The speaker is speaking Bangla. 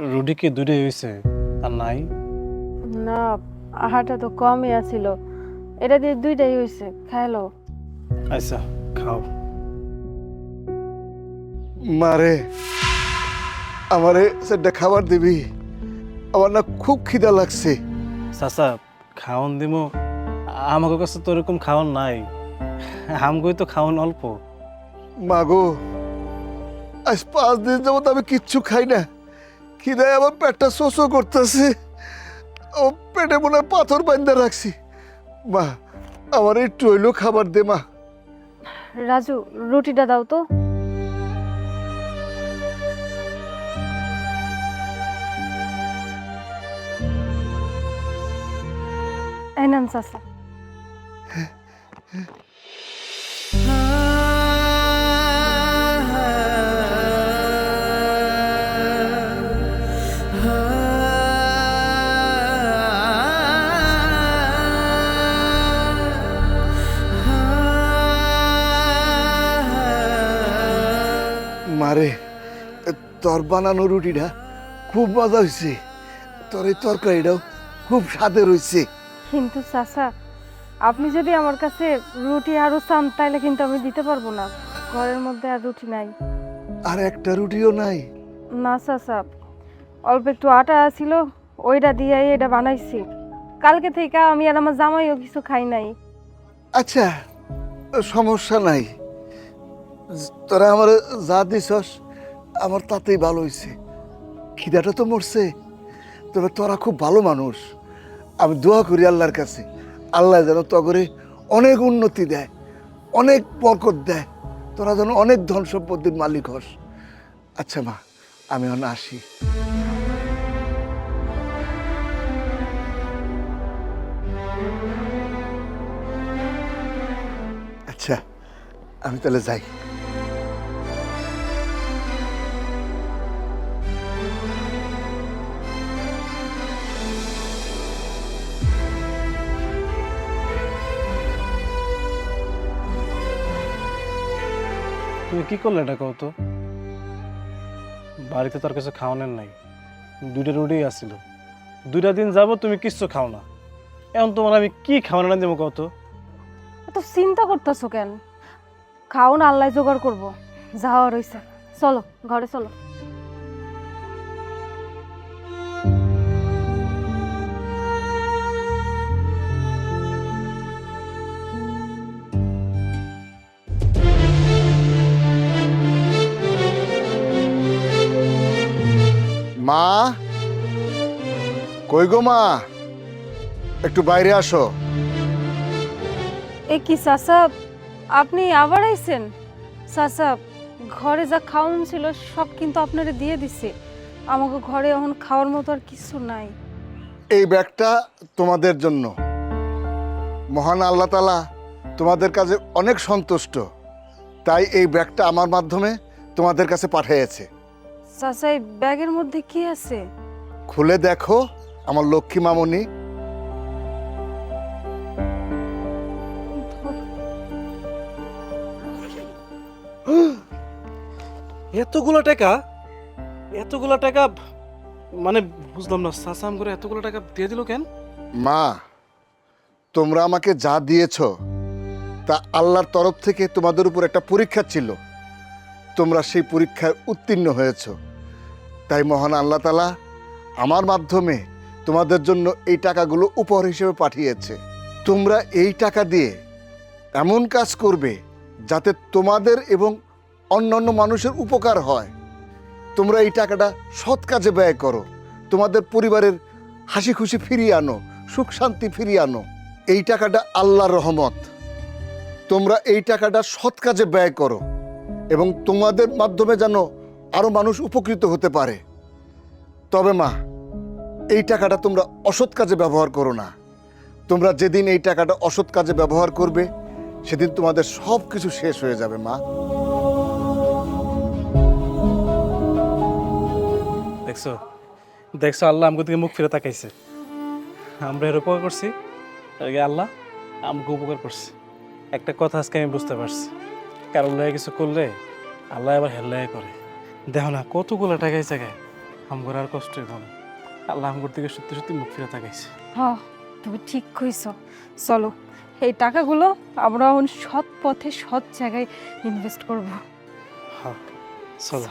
রুটি কি দুটোই হয়েছে আর নাই? না আহারটা তো কমই আছিল। এটা দিয়ে দুইটাই হয়েছে খাইলো। আচ্ছা খাও। মারে আমারে সেটা খাবার দিবি। আমার না খুব খিদা লাগছে। চাচা খাওন দিমো। আমাকে কাছে তো এরকম খাওয়ান নাই। আমগই তো খাওয়ান অল্প। মাগো আজ পাঁচ দিন যাবত আমি কিচ্ছু খাই না। খিদায় আমার পেটটা শোষো করতেছে। ও পেটে মনে হয় পাথর বান্ধা রাখছি। মা আমার একটু হইলেও খাবার দে মা। রাজু রুটিটা দাও তো। এই নেন চাচা। মারে তোর বানানো রুটিটা খুব মজা হয়েছে তোর এই তরকারিটাও খুব স্বাদের হয়েছে কিন্তু চাচা আপনি যদি আমার কাছে রুটি আরও চান তাইলে কিন্তু আমি দিতে পারব না। ঘরের মধ্যে আর রুটি নাই। আর একটা রুটিও নাই। না চাচা অল্প একটু আটা ছিল ওইটা দিয়ে এটা বানাইছি। কালকে থেকে আমি আর আমার জামাইও কিছু খাই নাই। আচ্ছা সমস্যা নাই। তোরা আমার যা দিছস, আমার তাতেই ভালো হয়েছে খিদাটা তো মরছে, তবে তোরা খুব ভালো মানুষ। আমি দোয়া করি আল্লাহর কাছে। আল্লাহ যেন তগরে অনেক উন্নতি দেয়, অনেক বরকত দেয়। তোরা যেন অনেক ধন সম্পত্তির মালিক হস। আচ্ছা মা, আমি এখন আসি। আচ্ছা আমি তাহলে যাই। তুমি কি করলে এটা কত বাড়িতে তার কিছু খাওয়ানোর নাই। দুইটা রুটি আসছিল দুইটা দিন যাব তুমি কিচ্ছু খাও না। এখন তোমার আমি কি খাওয়ানো না দেবো কত এত চিন্তা করতেছো কেন? খাও না, আল্লাহ জোগাড় করব। যাওয়া রইছে। চলো, ঘরে চলো। মা? কই গো মা? একটু বাইরে আসো। এ কি চাচা আপনি আবার আইছেন? চাচা ঘরে যা খাওয়ান ছিল সব কিন্তু আপনারে দিয়ে দিছে। আমাকে ঘরে এখন খাওয়ার মতো আর কিছু নাই। এই ব্যাগটা তোমাদের জন্য। মহান আল্লাহ তালা তোমাদের কাছে অনেক সন্তুষ্ট। তাই এই ব্যাগটা আমার মাধ্যমে তোমাদের কাছে পাঠিয়েছে। চাচা এই ব্যাগের মধ্যে কি আছে? খুলে দেখো আমার লক্ষ্মী মামনি। এতগুলো টাকা? এতগুলো টাকা মানে বুঝলাম না সাসাম করে এতগুলো টাকা দিয়ে দিল কেন? মা তোমরা আমাকে যা দিয়েছ তা আল্লাহর তরফ থেকে তোমাদের উপর একটা পরীক্ষা ছিল। তোমরা সেই পরীক্ষায় উত্তীর্ণ হয়েছ। তাই মহান আল্লাহ তালা আমার মাধ্যমে তোমাদের জন্য এই টাকাগুলো উপহার হিসেবে পাঠিয়েছে। তোমরা এই টাকা দিয়ে এমন কাজ করবে যাতে তোমাদের এবং অন্যান্য মানুষের উপকার হয়। তোমরা এই টাকাটা সৎ কাজে ব্যয় করো। তোমাদের পরিবারের হাসি খুশি ফিরিয়ে আনো, সুখ শান্তি ফিরিয়ে আনো। এই টাকাটা আল্লাহর রহমত। তোমরা এই টাকাটা সৎ কাজে ব্যয় করো এবং তোমাদের মাধ্যমে যেন আরও মানুষ উপকৃত হতে পারে। তবে মা, এই টাকাটা তোমরা অসৎ কাজে ব্যবহার করো না। তোমরা যেদিন এই টাকাটা অসৎ কাজে ব্যবহার করবে, সেদিন তোমাদের সব কিছু শেষ হয়ে যাবে, মা। দেখছ? দেখছ, আল্লাহ আমাকে দিকে মুখ ফিরে তাকাইছে। আমরা এর উপকার করছি আল্লাহ আমাকে উপকার করছে। একটা কথা আজকে আমি বুঝতে পারছি। কারণ কিছু করলে আল্লাহ আবার হেল্লাই করে। দেখো না কতগুলো টাকা জায়গায়? আমগর আর কষ্ট হইব না। আল্লাহ আমগর দিকে সত্যি সত্যি মুখ ফিরে তাকাইছে হ্যাঁ তুমি ঠিক কইছ। চলো এই টাকাগুলো আমরা এখন সৎ পথে সৎ জায়গায় ইনভেস্ট করব। হ্যাঁ চলো।